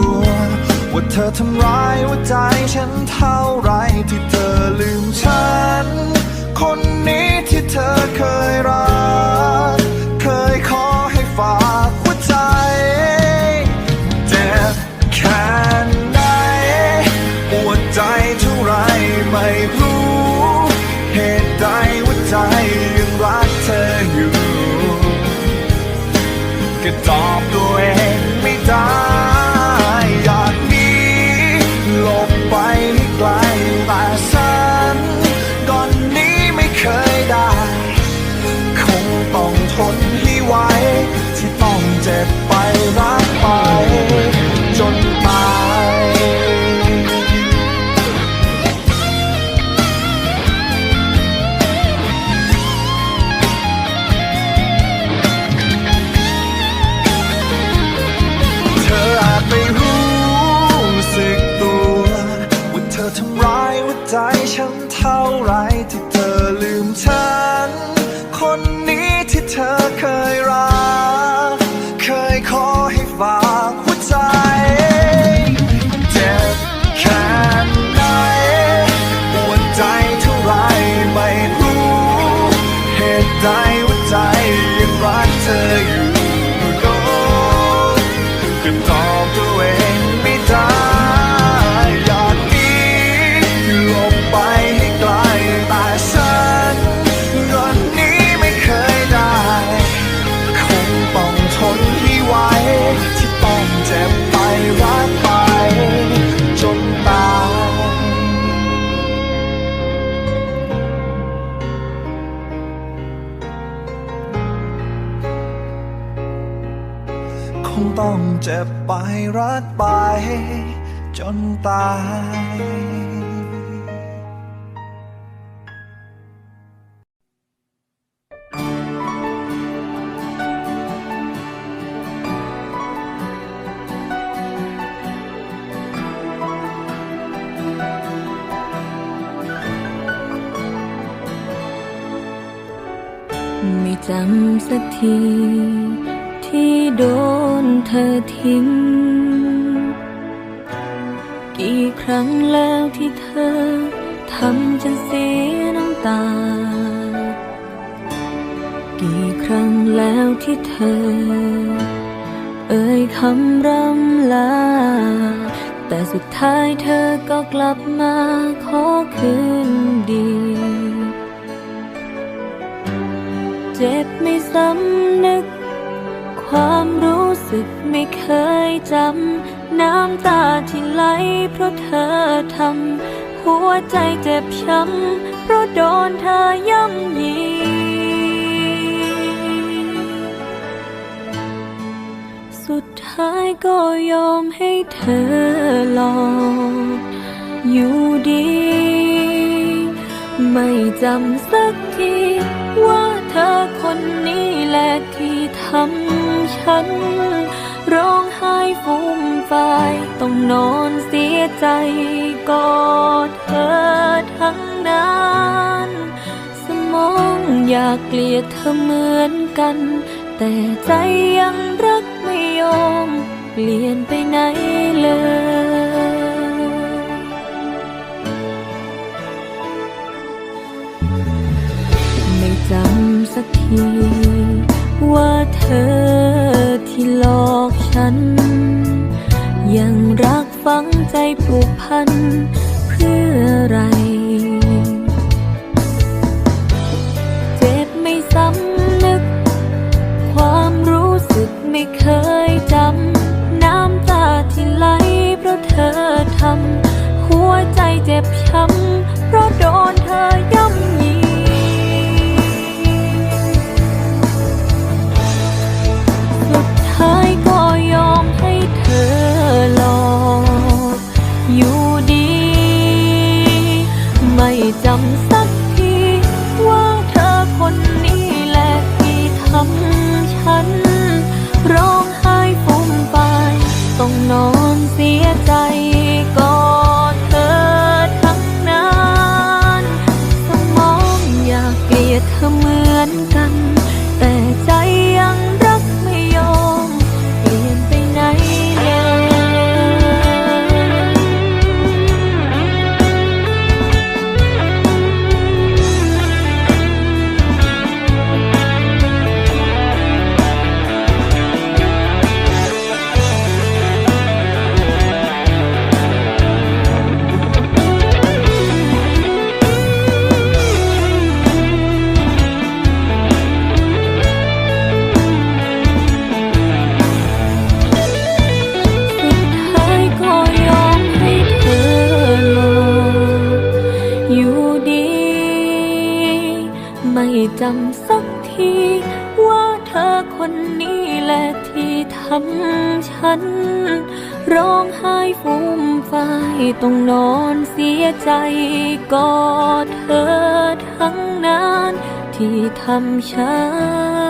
ว่ เธอทำร้ายหัวใจฉันเท่าไรที่เธอลืมฉัน คนนี้ที่เธอเคยรัก ต้ ต้องเจ็บไปรักไป จนตายไม่จำสักที ที่โดนเธอทิ้ง กี่ครั้งแล้วที่เธอทำฉันเสียน้ำตา กี่ครั้งแล้วที่เธอ เอ่ยคำร่ำลา แต่สุดท้ายเธอก็กลับมาขอคืนดีเจ็บไม่สำนึก ความรู้สึกไม่เคยจำ น้ำตาที่ไหลเพราะเธอทำ หัวใจเจ็บช้ำ เพราะโดนเธอย่ำยีสุดท้ายก็ยอมให้เธอหลอกอยู่ดี ไม่จำสักทีว่าเธอคนนี้แหละที่ทำ ฉัน ร้องไห้ฟูมฟายต้องนอนเสียใจกอดเธอทั้งนั้นสมองอยากเกลียดเธอเหมือนกัน แต่ใจยังรักไม่ยอม เปลี่ยนไปไหนเลยไม่จำสักทีว่าเธอ ฉัน ยังรักฝังใจผูกพันเพื่ออะไร ทำฉัน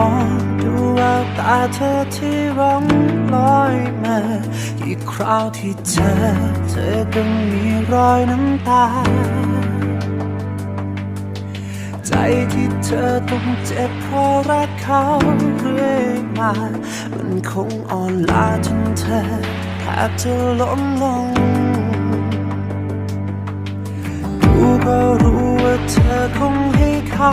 องดูแววตาเธอที่ร้องลอยมากี่คราวที่เจอเธอก็มีรอยน้ำตา ใจที่เธอต้องเจ็บเพราะรักเขาเรื่อยมา มันคงอ่อนล้าจนเธอแทบจะล้มลงดูก็รู้ว่าเธอคงให้เขา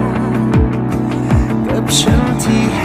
กับ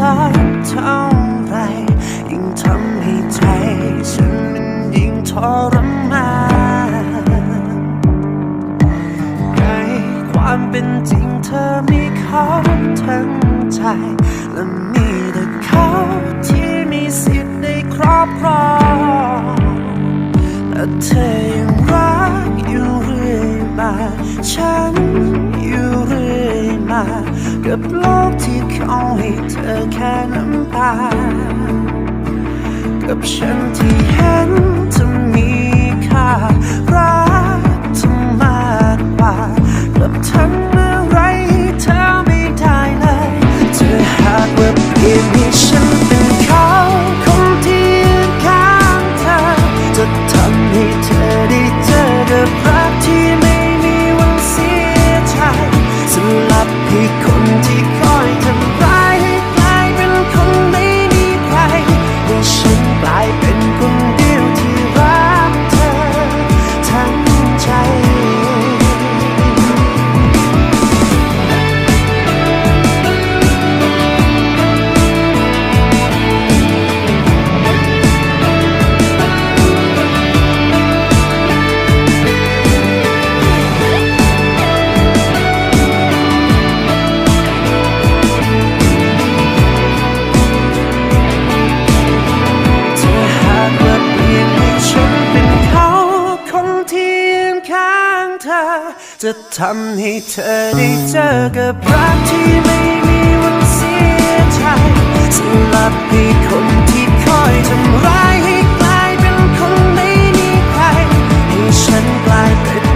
ซ้ำๆเท่าไรยิ่งทำให้ใจฉันมันยิ่งทรมานในความเป็นจริงเธอมีเขาทั้งใจและมีแต่เขาที่มีสิทธิ์ในครอบครองแต่เธอยังรักอยู่เรื่อยมา ฉันอยู่เรื่อยมา กับโลกที่เขาให้เธอแค่น้ำตา กับฉันที่เห็นเธอมีค่า รักเธอมากกว่ากับทำอะไรให้เธอไม่ได้เลยเธอหากว่าเปลี่ยนให้ฉันเป็นเขาคนที่ยืนข้างเธอ จะทำให้เธอได้เจอกับรักที่ไม่มีวันเสียใจสลับให้ค จะทำให้เธอได้เจอกับรักที่ไม่มีวันเสียใจสลับให้คนที่คอยทำร้ายให้กลายเป็นคนไม่มีใครให้ฉันกลายเป็น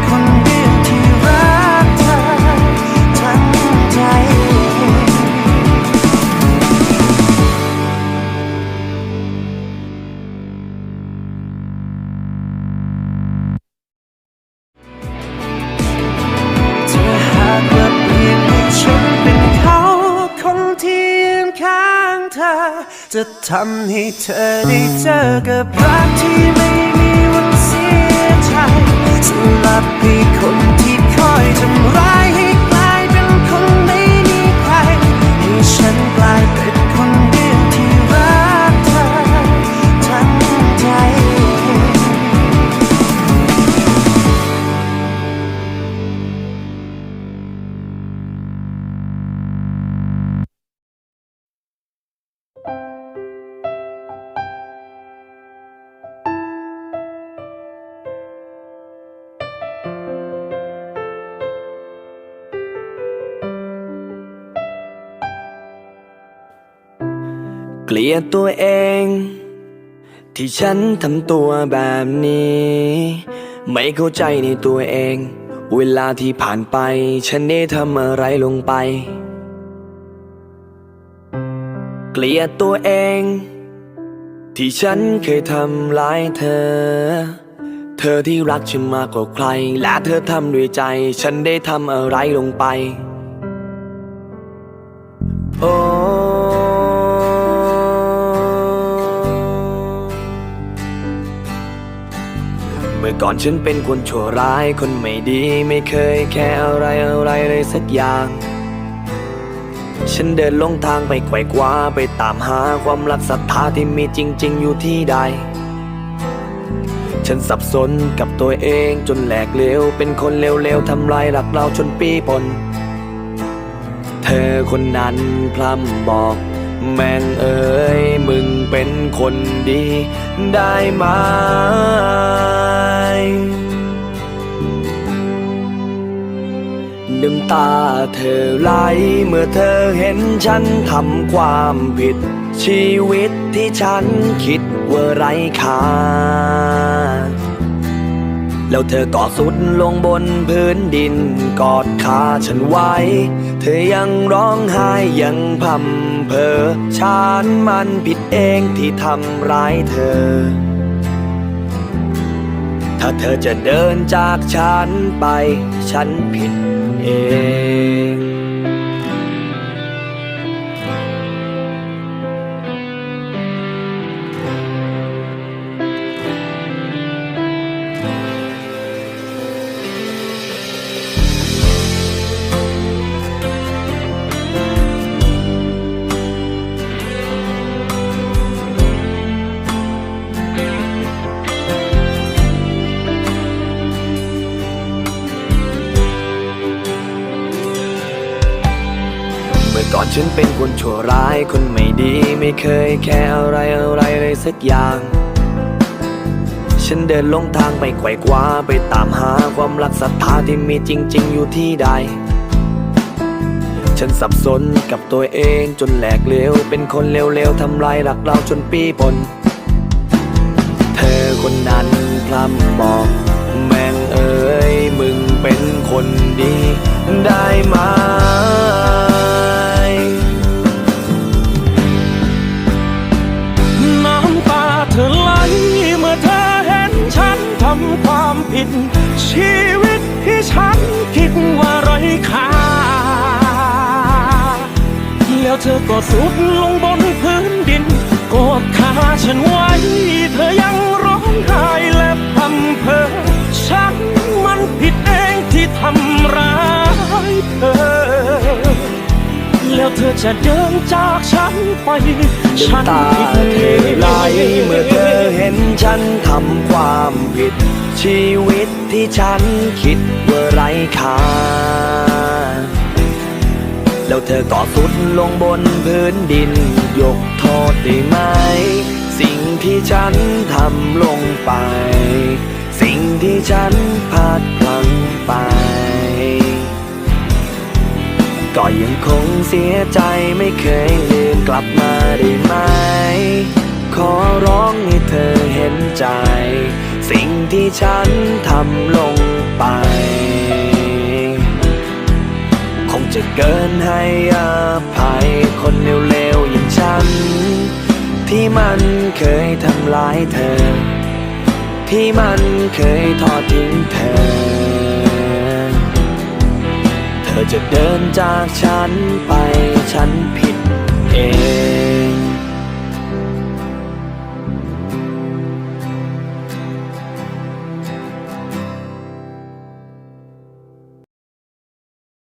จะทำให้เธอได้เจอกับรักที่ไม่มีวันเสียใจสลับให้คนที่คอยทำร้าย เกลียดตัวเอง ที่ฉันทำตัวแบบนี้ ไม่เข้าใจในตัวเอง เวลาที่ผ่านไป ฉันได้ทำอะไรลงไป เกลียดตัวเอง ที่ฉันเคยทำร้ายเธอ เธอที่รักฉันมากกว่าใคร และเธอทำด้วยใจ ฉันได้ทำอะไรลงไป โอ้ เมื่ก่อนฉันเป็นคนชั่วร้ายคนไม่ดีไม่เคยแค่อะไรอะไรเลยสักอย่าง ฉันเดินลงทางไปไขว่คว้าไปตามหาความรักศรัทธาที่มีจริง ๆ อยู่ที่ใด ฉันสับสนกับตัวเองจนแหลกเลวเป็นคนเลวๆทำลายหลักเราจนปีปน เธอคนนั้นพร่ำบอก แม่งเอ๋ยมึงเป็นคนดีได้ไหมน้ำตาเธอไหลเมื่อเธอเห็นฉันทำความผิด ชีวิตที่ฉันคิดว่าไร้ค่า แล้วเธอก็สุดลงบนพื้นดินกอดขาฉันไว้ เธอยังร้องไห้ยังพำเพอฉันมันผิดเองที่ทำร้ายเธอ ถ้าเธอจะเดินจากฉันไป ฉันผิดเอง ฉันเป็นคนชั่วร้ายคนไม่ดีไม่เคยแค่อะไรอะไรเลยสักอย่าง ฉันเดินลงทางไปไขว่คว้าไปตามหาความรักศรัทธาที่มีจริง ๆ อยู่ที่ใด ฉันสับสนกับตัวเองจนแหลกเลวเป็นคนเลวๆทำลายรักเราจนปีปน เธอคนนั้นพร่ำบอก ก็สุดลงบนพื้นดินกอดขาฉันไว้ เธอยังร้องไห้และพำเพอฉันมันผิดเองที่ทำร้ายเธอ แล้วเธอจะเดินจากฉันไป ฉันตาเธเอองไหลเมื่อเธอเห็นฉันทำความผิด ชีวิตที่ฉันคิดว่าไร้ค่า แล้วเธอก็สุดลงบนพื้นดิน ยกโทษได้ไหม สิ่งที่ฉันทำลงไป สิ่งที่ฉันพลาดพลั้งไป ก็ยังคงเสียใจไม่เคยลืมกลับมาได้ไหม ขอร้องให้เธอเห็นใจ สิ่งที่ฉันทำลงไป จะเกินให้อภัยคนเร็วๆอย่างฉัน ที่มันเคยทำร้ายเธอ ที่มันเคยทอดทิ้งเธอ เธอจะเดินจากฉันไปฉันผิดเอง